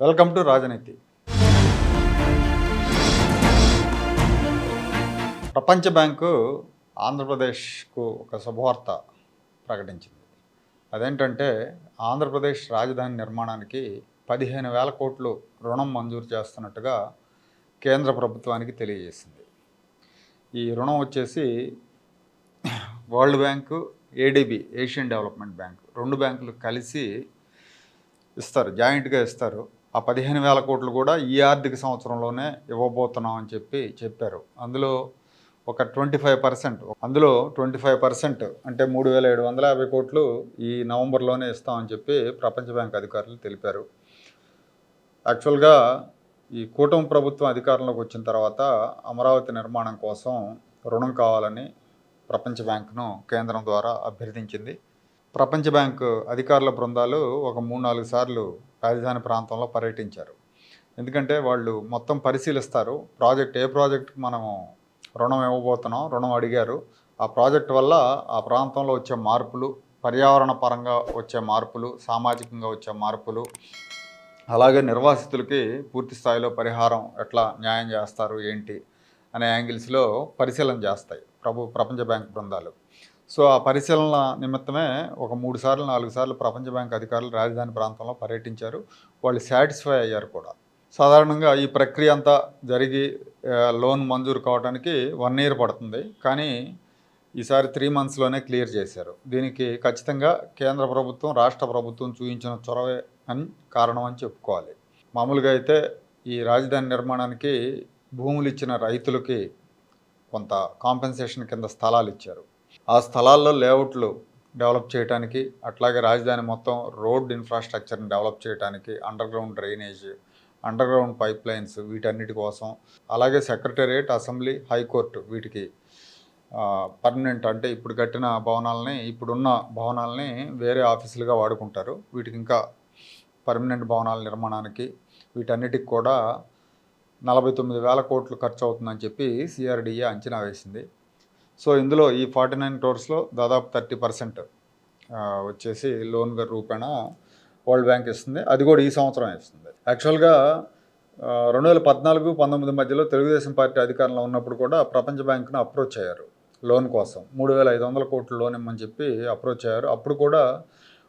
Welcome to రాజనీతి. ప్రపంచ bank ఆంధ్రప్రదేశ్కు ఒక శుభవార్త ప్రకటించింది. అదేంటంటే ఆంధ్రప్రదేశ్ రాజధాని నిర్మాణానికి పదిహేను వేల కోట్లు రుణం మంజూరు చేస్తున్నట్టుగా కేంద్ర ప్రభుత్వానికి తెలియజేసింది. ఈ రుణం వచ్చేసి world bank ADB Asian development bank రెండు బ్యాంకులు కలిసి ఇస్తారు జాయింట్గా ఇస్తారు. ఆ పదిహేను వేల కోట్లు కూడా ఈ ఆర్థిక సంవత్సరంలోనే ఇవ్వబోతున్నాం అని చెప్పి చెప్పారు. అందులో ఒక ట్వంటీ ఫైవ్ పర్సెంట్ అందులో ట్వంటీ ఫైవ్ పర్సెంట్ అంటే మూడు వేల ఏడు వందల యాభై కోట్లు ఈ నవంబర్లోనే ఇస్తామని చెప్పి ప్రపంచ బ్యాంక్ అధికారులు తెలిపారు. యాక్చువల్గా ఈ కూటమి ప్రభుత్వం అధికారంలోకి వచ్చిన తర్వాత అమరావతి నిర్మాణం కోసం రుణం కావాలని ప్రపంచ బ్యాంకును కేంద్రం ద్వారా అభ్యర్థించింది. ప్రపంచ బ్యాంకు అధికారుల బృందాలు ఒక మూడు నాలుగు సార్లు రాజధాని ప్రాంతంలో పర్యటించారు. ఎందుకంటే వాళ్ళు మొత్తం పరిశీలిస్తారు ప్రాజెక్ట్ ఏ ప్రాజెక్ట్కి మనము రుణం ఇవ్వబోతున్నాం రుణం అడిగారు. ఆ ప్రాజెక్ట్ వల్ల ఆ ప్రాంతంలో వచ్చే మార్పులు పర్యావరణ పరంగా వచ్చే మార్పులు సామాజికంగా వచ్చే మార్పులు అలాగే నిర్వాసితులకి పూర్తి స్థాయిలో పరిహారం ఎట్లా న్యాయం చేస్తారు ఏంటి అనే యాంగిల్స్లో పరిశీలన చేస్తాయి ప్రభు ప్రపంచ బ్యాంక్ బృందాలు. సో ఆ పరిశీలన నిమిత్తమే ఒక మూడు సార్లు నాలుగు సార్లు ప్రపంచ బ్యాంక్ అధికారులు రాజధాని ప్రాంతంలో పర్యటించారు. వాళ్ళు సాటిస్ఫై అయ్యారు కూడా. సాధారణంగా ఈ ప్రక్రియ అంతా జరిగి లోన్ మంజూరు కావడానికి వన్ ఇయర్ పడుతుంది. కానీ ఈసారి త్రీ మంత్స్లోనే క్లియర్ చేశారు. దీనికి ఖచ్చితంగా కేంద్ర ప్రభుత్వం రాష్ట్ర ప్రభుత్వం చూపించిన చొరవే అని కారణం అని చెప్పుకోవాలి. మామూలుగా అయితే ఈ రాజధాని నిర్మాణానికి భూములు ఇచ్చిన రైతులకి కొంత కాంపెన్సేషన్ కింద స్థలాలు ఇచ్చారు. ఆ స్థలాల్లో లేఅవుట్లు డెవలప్ చేయడానికి అట్లాగే రాజధాని మొత్తం రోడ్ ఇన్ఫ్రాస్ట్రక్చర్ని డెవలప్ చేయడానికి under ground drainage underground pipe lines వీటన్నిటి కోసం అలాగే సెక్రటేరియట్ అసెంబ్లీ హైకోర్టు వీటికి పర్మనెంట్ అంటే ఇప్పుడు కట్టిన భవనాలని ఇప్పుడున్న భవనాలని వేరే ఆఫీసులుగా వాడుకుంటారు. వీటికి ఇంకా పర్మనెంట్ భవనాల నిర్మాణానికి వీటన్నిటికి కూడా నలభై తొమ్మిది వేల కోట్లు ఖర్చు అవుతుందని చెప్పి సిఆర్డిఏ అంచనా వేసింది. సో ఇందులో ఈ ఫార్టీ నైన్ క్రోర్స్లో దాదాపు థర్టీ పర్సెంట్ వచ్చేసి లోన్ రూపేణ వరల్డ్ బ్యాంక్ ఇస్తుంది. అది కూడా ఈ సంవత్సరం ఇస్తుంది. యాక్చువల్గా రెండు వేల పద్నాలుగు పంతొమ్మిది మధ్యలో తెలుగుదేశం పార్టీ అధికారంలో ఉన్నప్పుడు కూడా ప్రపంచ బ్యాంకును అప్రోచ్ అయ్యారు లోన్ కోసం. మూడు వేల ఐదు వందల కోట్ల లోన్ ఇమ్మని చెప్పి అప్రోచ్ అయ్యారు అప్పుడు కూడా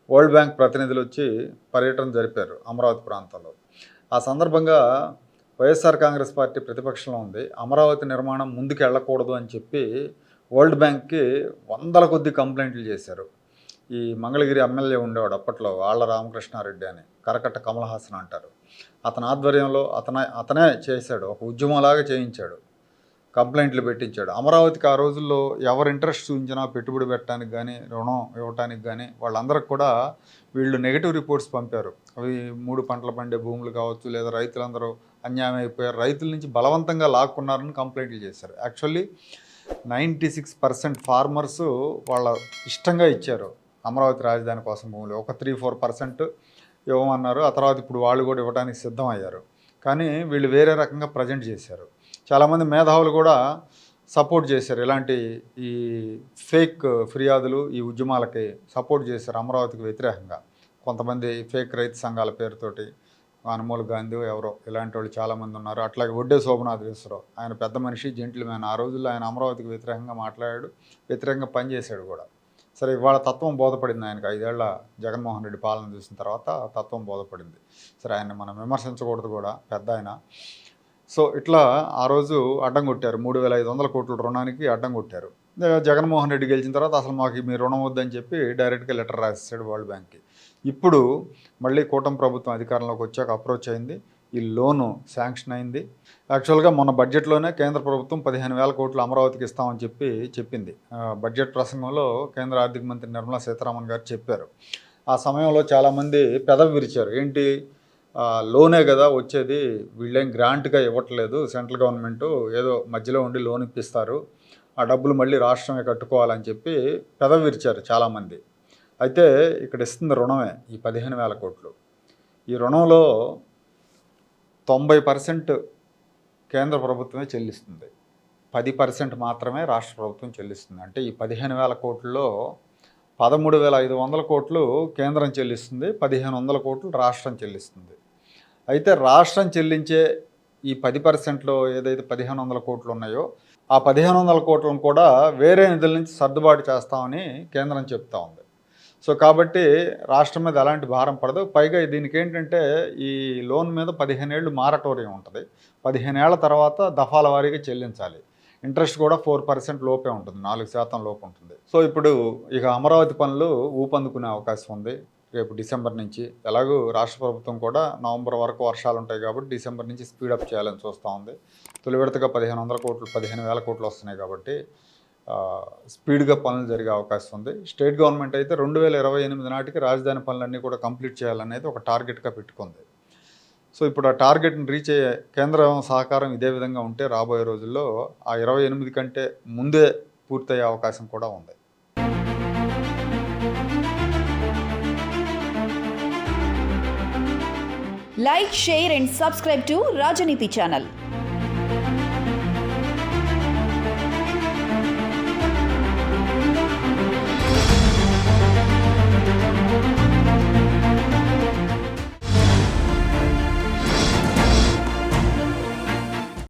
వరల్డ్ బ్యాంక్ ప్రతినిధులు వచ్చి పర్యటన జరిపారు అమరావతి ప్రాంతంలో. ఆ సందర్భంగా వైఎస్ఆర్ కాంగ్రెస్ పార్టీ ప్రతిపక్షంలో ఉంది. అమరావతి నిర్మాణం ముందుకు వెళ్ళకూడదు అని చెప్పి వరల్డ్ బ్యాంక్కి వందల కొద్ది కంప్లైంట్లు చేశారు. ఈ మంగళగిరి ఎమ్మెల్యే ఉండేవాడు అప్పట్లో ఆళ్ళ రామకృష్ణారెడ్డి అని కరకట్ట కమలహాసన్ అంటారు. అతని ఆధ్వర్యంలో అతనే అతనే చేశాడు ఒక ఉద్యమంలాగా చేయించాడు కంప్లైంట్లు పెట్టించాడు. అమరావతికి ఆ రోజుల్లో ఎవరు ఇంట్రెస్ట్ చూపించినా పెట్టుబడి పెట్టడానికి కానీ రుణం ఇవ్వటానికి కానీ వాళ్ళందరికి కూడా వీళ్ళు నెగిటివ్ రిపోర్ట్స్ పంపారు. అవి మూడు పంటలు పండే భూములు కావచ్చు లేదా రైతులందరూ అన్యాయం అయిపోయారు. రైతుల నుంచి బలవంతంగా లాక్కున్నారని కంప్లైంట్లు చేశారు. Actually ninety six percent farmers వాళ్ళ ఇష్టంగా ఇచ్చారు అమరావతి రాజధాని కోసం భూములు. ఒక త్రీ ఫోర్ పర్సెంట్ ఇవ్వమన్నారు. ఆ తర్వాత ఇప్పుడు వాళ్ళు కూడా ఇవ్వడానికి సిద్ధం అయ్యారు కానీ వీళ్ళు వేరే రకంగా ప్రజెంట్ చేశారు. చాలామంది మేధావులు కూడా సపోర్ట్ చేశారు. ఇలాంటి ఈ ఫేక్ ఫిర్యాదులు ఈ ఉద్యమాలకి సపోర్ట్ చేశారు అమరావతికి వ్యతిరేకంగా. కొంతమంది ఫేక్ రైతు సంఘాల పేరుతోటి అనుమోల్ గాంధీ ఎవరో ఇలాంటి వాళ్ళు చాలామంది ఉన్నారు. అట్లాగే ఒడ్డే శోభనాథేశ్వరరావు ఆయన పెద్ద మనిషి జెంటిల్మెన్ ఆ రోజుల్లో ఆయన అమరావతికి వ్యతిరేకంగా మాట్లాడాడు వ్యతిరేకంగా పనిచేశాడు కూడా. సరే ఇవాళ తత్వం బోధపడింది ఆయనకు. ఐదేళ్ళ జగన్మోహన్ రెడ్డి పాలన చూసిన తర్వాత తత్వం బోధపడింది. సరే ఆయన మనం విమర్శించకూడదు కూడా పెద్ద ఆయన. సో ఇట్లా ఆ రోజు అడ్డం కొట్టారు. మూడు వేల ఐదు వందల కోట్ల రుణానికి అడ్డం కొట్టారు. జగన్మోహన్ రెడ్డి గెలిచిన తర్వాత అసలు మాకు మీ రుణం వద్దని చెప్పి డైరెక్ట్గా లెటర్ రాసేసాడు వరల్డ్ బ్యాంక్కి. ఇప్పుడు మళ్ళీ కూటమి ప్రభుత్వం అధికారంలోకి వచ్చాక అప్రోచ్ అయింది. ఈ లోను శాంక్షన్ అయింది. యాక్చువల్గా మొన్న బడ్జెట్లోనే కేంద్ర ప్రభుత్వం పదిహేను వేల కోట్లు అమరావతికి ఇస్తామని చెప్పి చెప్పింది. బడ్జెట్ ప్రసంగంలో కేంద్ర ఆర్థిక మంత్రి నిర్మలా సీతారామన్ గారు చెప్పారు. ఆ సమయంలో చాలామంది పెదవి విరిచారు. ఏంటి? లోనే కదా వచ్చేది. వీళ్ళేం గ్రాంట్గా ఇవ్వట్లేదు. సెంట్రల్ గవర్నమెంట్ ఏదో మధ్యలో ఉండి లోన్ ఇప్పిస్తారు. ఆ డబ్బులు మళ్ళీ రాష్ట్రమే కట్టుకోవాలని చెప్పి పెదవి విరిచారు చాలామంది. అయితే ఇక్కడ ఇస్తుంది రుణమే ఈ పదిహేను వేల కోట్లు. ఈ రుణంలో తొంభై పర్సెంట్ కేంద్ర ప్రభుత్వమే చెల్లిస్తుంది. పది పర్సెంట్ మాత్రమే రాష్ట్ర ప్రభుత్వం చెల్లిస్తుంది. అంటే ఈ పదిహేను వేల కోట్లలో పదమూడు వేల ఐదు వందల కోట్లు కేంద్రం చెల్లిస్తుంది పదిహేను వందల కోట్లు రాష్ట్రం చెల్లిస్తుంది. అయితే రాష్ట్రం చెల్లించే ఈ పది పర్సెంట్లో ఏదైతే పదిహేను వందల కోట్లు ఉన్నాయో ఆ పదిహేను వందల కోట్లను కూడా వేరే నిధుల నుంచి సర్దుబాటు చేస్తామని కేంద్రం చెప్తా ఉంది. సో కాబట్టి రాష్ట్రం మీద ఎలాంటి భారం పడదు. పైగా దీనికి ఏంటంటే ఈ లోన్ మీద పదిహేను ఏళ్ళు మారటోరియం ఉంటుంది. పదిహేను ఏళ్ళ తర్వాత దఫాల వారీగా చెల్లించాలి. ఇంట్రెస్ట్ కూడా ఫోర్ పర్సెంట్ లోపే ఉంటుంది. నాలుగు శాతం లోపు ఉంటుంది. సో ఇప్పుడు ఇక అమరావతి పనులు ఊపందుకునే అవకాశం ఉంది. రేపు డిసెంబర్ నుంచి. ఎలాగూ రాష్ట్ర ప్రభుత్వం కూడా నవంబర్ వరకు వర్షాలు ఉంటాయి కాబట్టి డిసెంబర్ నుంచి స్పీడప్ చేయాలని చూస్తూ ఉంది. తొలి విడతగా పదిహేను వందల కోట్లు పదిహేను వేల కోట్లు వస్తున్నాయి కాబట్టి స్పీడ్గా పనులు జరిగే అవకాశం ఉంది. స్టేట్ గవర్నమెంట్ అయితే రెండు వేల ఇరవై ఎనిమిది నాటికి రాజధాని పనులన్నీ కూడా కంప్లీట్ చేయాలనేది ఒక టార్గెట్గా పెట్టుకుంది. సో ఇప్పుడు ఆ టార్గెట్ని రీచ్ అయ్యే కేంద్రం సహకారం ఇదే విధంగా ఉంటే రాబోయే రోజుల్లో ఆ ఇరవై ఎనిమిది కంటే ముందే పూర్తయ్యే అవకాశం కూడా ఉంది. Like share and subscribe to Rajaneeti channel